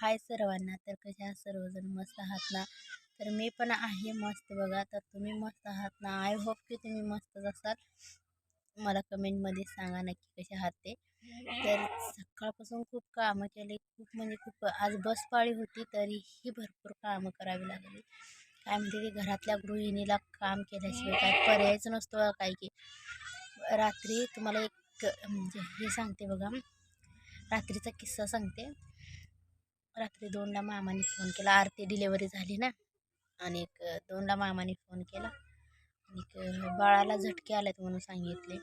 हाय सर्वांना तर कशा सर्वजण? मस्त आहात ना? तर मी पण आहे मस्त बघा. तर तुम्ही मस्त आहात ना? आय होप की तुम्ही मस्तच असाल. मला कमेंटमध्ये सांगा नक्की कसे आहात ते. तर सकाळपासून खूप कामं केले. खूप म्हणजे खूप आज बस पाळी होती तरीही भरपूर कामं करावी लागली. काय म्हणते की घरातल्या गृहिणीला काम केल्याशिवाय काय पर्यायच नसतो काय की. रात्री तुम्हाला एक म्हणजे हे सांगते बघा. रात्रीचा किस्सा सांगते. रात्री दोनला मामाने फोन केला. आरती डिलेवरी झाली ना. आणि दोनला मामाने फोन केला. आणि बाळाला झटके आलेत म्हणून सांगितले.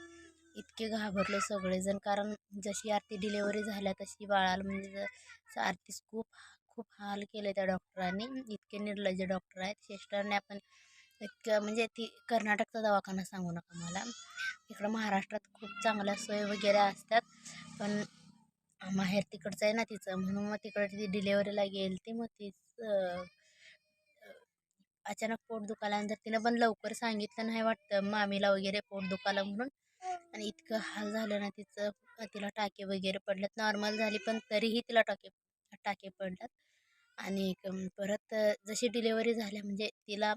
इतके घाबरले सगळेजण. कारण जशी आरती डिलेवरी झाल्या तशी बाळाला म्हणजे आरतीस खूप खूप हाल केले त्या डॉक्टरांनी इतके निर्लज्ज डॉक्टर आहेत. सिस्टरने आपण इतकं म्हणजे ती कर्नाटकचा दवाखाना सांगू नका मला. इकडं महाराष्ट्रात खूप चांगल्या सोय वगैरे असतात. पण माहेर तिकडचं आहे ना तिचं. म्हणून मग तिकडे ती डिलेवरीला गेली ती. मग तीच अचानक पोट दुखाल्यानंतर तिनं पण लवकर सांगितलं नाही वाटतं. मामीला वगैरे पोट दुखालं म्हणून. आणि इतकं हाल झालं ना तिचं. तिला टाके वगैरे पडल्यात नॉर्मल झाली पण तरीही तिला टाके टाके पडल्यात आणि परत जशी डिलेवरी झाल्या म्हणजे तिला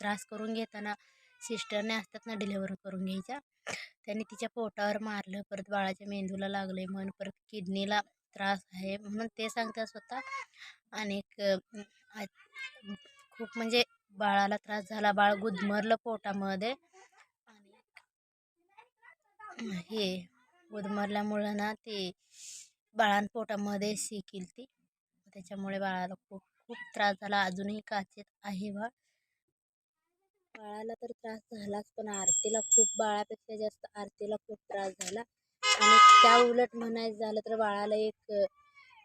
त्रास करून घेताना सिस्टरने असतात ना डिलेवरी करून घ्यायच्या. त्यांनी तिच्या पोटावर मारलं परत बाळाच्या मेंदूला लागले मन परत किडनीला त्रास आहे म्हणून ते सांगतात स्वतः. आणि खूप म्हणजे बाळाला त्रास झाला बाळ गुदमरलं पोटामध्ये. आणि हे गुदमरल्यामुळं ना ते बाळान पोटामध्ये शिकील ती. त्याच्यामुळे बाळाला खूप खूप त्रास झाला. अजूनही काचेत आहे बाळ. बाळाला तर त्रास झालाच पण आरतीला खूप बाळापेक्षा जास्त आरतीला खूप त्रास झाला. आणि त्या उलट म्हणायचं झालं तर बाळाला एक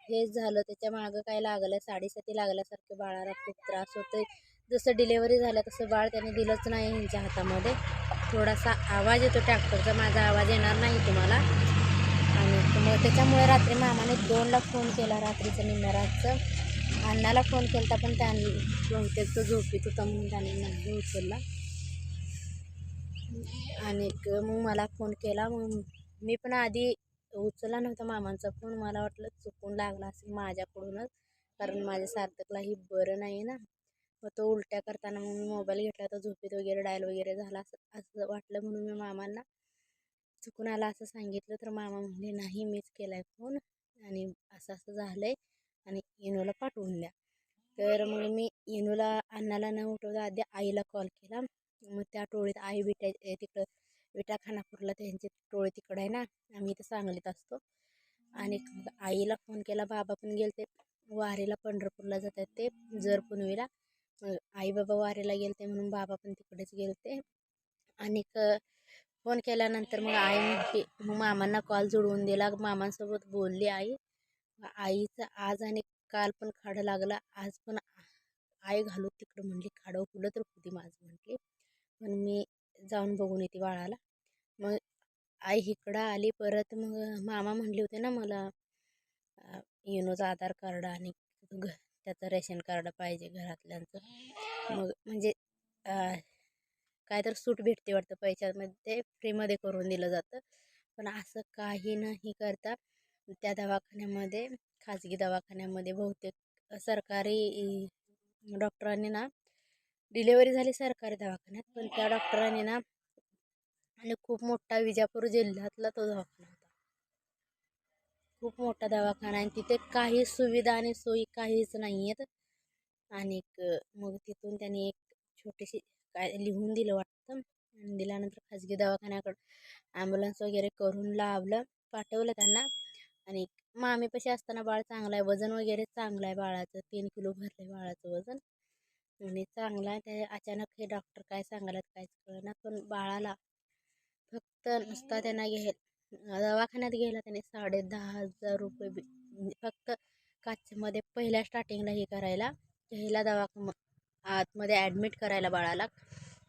हेच झालं त्याच्या मागं काय लागलं साडेसाती लागल्यासारखं बाळाला खूप त्रास होतोय. जसं डिलेवरी झालं तसं बाळ त्याने दिलंच नाही ह्यांच्या हातामध्ये. थोडासा आवाज येतो ट्रॅक्टरचा माझा आवाज येणार नाही तुम्हाला. आणि मग त्याच्यामुळे रात्री मामाने दोनला फोन केला रात्रीचं निम्म्या अण्णाला फोन केला पण त्यांनी बहुतेक तो झोपीत होता म्हणून त्याने नाही उचलला. आणि मग मला फोन केला. मग मी पण आधी उचलला नव्हता मामांचा फोन मला वाटलं चुकून लागला असेल माझ्याकडूनच कारण माझ्या सार्थकलाही बरं नाही ना. मग तो उलट्या करताना मग मी मोबाईल घेतला. तर झोपेत वगैरे डायल वगैरे झाला असं असं वाटलं म्हणून मी मामांना चुकून आला असं सांगितलं. तर मामा म्हणले नाही मीच केला आहे फोन आणि असं असं झालं आहे आणि इनूला पाठवून द्या. तर मग मी इनूला अण्णाला न उठवता आधी आईला कॉल केला. मग त्या टोळीत आई विटा तिकडं विटा खानापूरला त्यांची टोळी तिकडं आहे ना आम्ही इथं सांगलीत असतो. आणि आईला फोन केला बाबा पण गेले ते वारीला पंढरपूरला जातात ते जर पुनवीला. आई बाबा वारीला गेलते म्हणून बाबा पण तिकडेच गेलते. आणि फोन केल्यानंतर मग आई मग मामांना कॉल जुळवून दिला मामांसोबत बोलली आई. आईचं आज आणि काल पण खाडं लागला. आज पण आई घालू तिकडं म्हणली खाडं फुलं तर होती माझं म्हटली. पण मी जाऊन बघून येते बाळाला. मग आई इकडं आली परत मग मामा म्हणले होते ना मला युनोचं आधार कार्ड आणि घ त्याचं रेशन कार्ड पाहिजे घरातल्यांचं. मग म्हणजे काय तर सूट भेटते वाटतं पैशामध्ये फ्रीमध्ये करून दिलं जातं. पण असं काही नाही करता. त्या दवाखान्यामध्ये खाजगी दवाखान्यामध्ये बहुतेक सरकारी डॉक्टरांनी ना डिलेवरी झाली सरकारी दवाखान्यात पण त्या डॉक्टरांनी ना आणि खूप मोठा विजापूर जिल्ह्यातला तो दवाखाना होता. खूप मोठा दवाखाना आणि तिथे काही सुविधा आणि सोयी काहीच नाही आहेत आणि मग तिथून त्यांनी एक छोटीशी काय लिहून दिलं वाटतं आणि दिल्यानंतर खाजगी दवाखान्याकडं ॲम्ब्युलन्स वगैरे करून लावलं पाठवलं त्यांना. आणि मामीपाशी असताना बाळ चांगला आहे वजन वगैरे चांगलं आहे बाळाचं तीन किलो भरलं आहे बाळाचं वजन. आणि चांगलं आहे त्या अचानक हे डॉक्टर काय सांगायला काहीच कळना पण बाळाला फक्त नुसता त्यांना घे दवाखान्यात गेला त्याने साडे दहा हजार रुपये फक्त काचमध्ये पहिल्या स्टार्टिंगला हे करायला पहिला दवाखा आतमध्ये ॲडमिट करायला बाळाला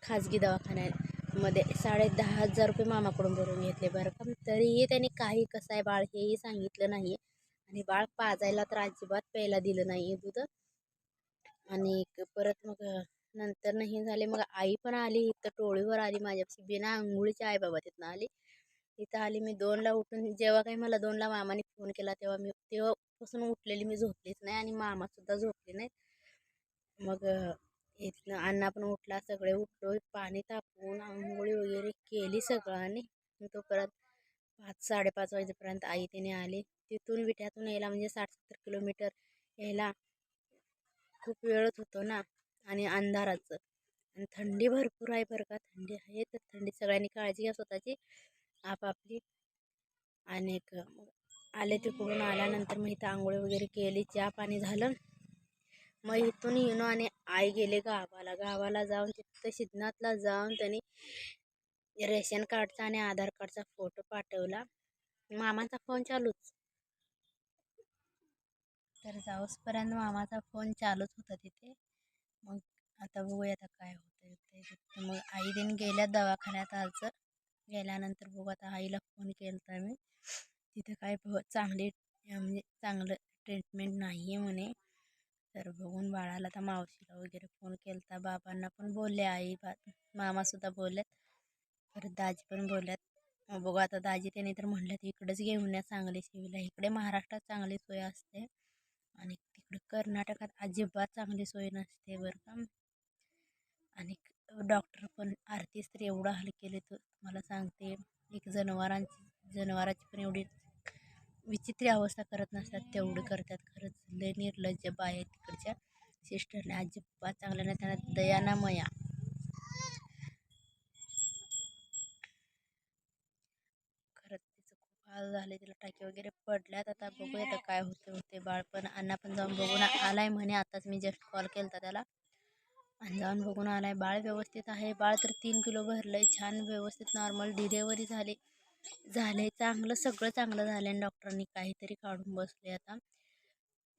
खाजगी मध्ये साडे दहा हजार रुपये मामाकडून भरून घेतले बरं का. तरीही त्यांनी काही कसं आहे बाळ हेही सांगितलं नाही. आणि बाळ पाजायला तर अजिबात प्यायला दिलं नाही दूध. आणि परत मग नंतर नाही झाले. मग आई पण आली. इथं टोळीवर आली माझ्यापाशी. बिना आंघोळीची आई बाबा तिथनं आली. इथं आली मी दोनला उठून. जेव्हा काही मला दोनला मामाने फोन केला तेव्हा मी तेव्हापासून उठलेली मी झोपलीच नाही आणि मामासुद्धा झोपले नाही मग इथनं अण्णा पण उठला सगळे उठलो पाणी तापवून आंघोळी वगैरे केली सगळ्यांनी तो परत पाच साडेपाच वाजेपर्यंत आई तिने आली. तिथून विठ्यातून यायला म्हणजे साठ सत्तर किलोमीटर यायला खूप वेळच होतो ना आणि अंधाराचं. आणि थंडी भरपूर आहे बरं का थंडी आहे तर थंडी सगळ्यांनी काळजी घ्या स्वतःची आपापली. आणि आले तिकडून आल्यानंतर मग इथं आंघोळी वगैरे केली चहा पाणी झालं. मग इथून येणं आणि आई गेले गावाला. गावाला जाऊन तिथं सिद्धनाथला जाऊन त्यांनी रेशन कार्डचा आणि आधार कार्डचा फोटो पाठवला. मामाचा फोन चालूच. तर जाऊसपर्यंत मामाचा फोन चालूच होता तिथे. मग आता बघूया आता काय होतं ते. मग आई दिन गेल्या दवाखान्यात आज. गेल्यानंतर बघू आता आईला फोन केला होता मी. तिथं काय चांगली म्हणजे चांगलं ट्रीटमेंट नाही आहे म्हणे. तर बघून बाळाला आता मावशीला वगैरे फोन केला होता बाबांना पण बोलले आई बा मामासुद्धा बोलल्यात परत दाजी पण बोलल्यात बघू आता दाजी त्याने तर म्हणल्यात इकडंच घेऊन या चांगली शिवीला. इकडे महाराष्ट्रात चांगली सोय असते. आणि तिकडं कर्नाटकात अजिबात चांगली सोय नसते बरं का. आणि डॉक्टर पण आरतीच तर एवढं हाल केले तर मला सांगते एक जनावरांची जनावराची पण एवढी विचित्र अवस्था करत नसतात. तेवढं करतात खरंच. लय निर्लज्ज बाय तिकडच्या. सिस्टरने अजिबात चांगल्या नाही. त्यांना दयानामया खरंच तिचं खूप हाल झाले तिला टाके वगैरे पडल्यात. आता बघूया आता काय होते होते बाळ. पण अण्णा पण जाऊन बघून आलाय म्हणे. आताच मी जस्ट कॉल केला त्याला. आणि जाऊन बघून आलाय. बाळ व्यवस्थित आहे. बाळ तर तीन किलो भरलं आहे छान व्यवस्थित नॉर्मल डिलेवरी झाली. झाले चांगलं सगळं चांगलं झालं आणि डॉक्टरांनी काहीतरी काढून बसले आता.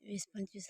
वीस पंचवीस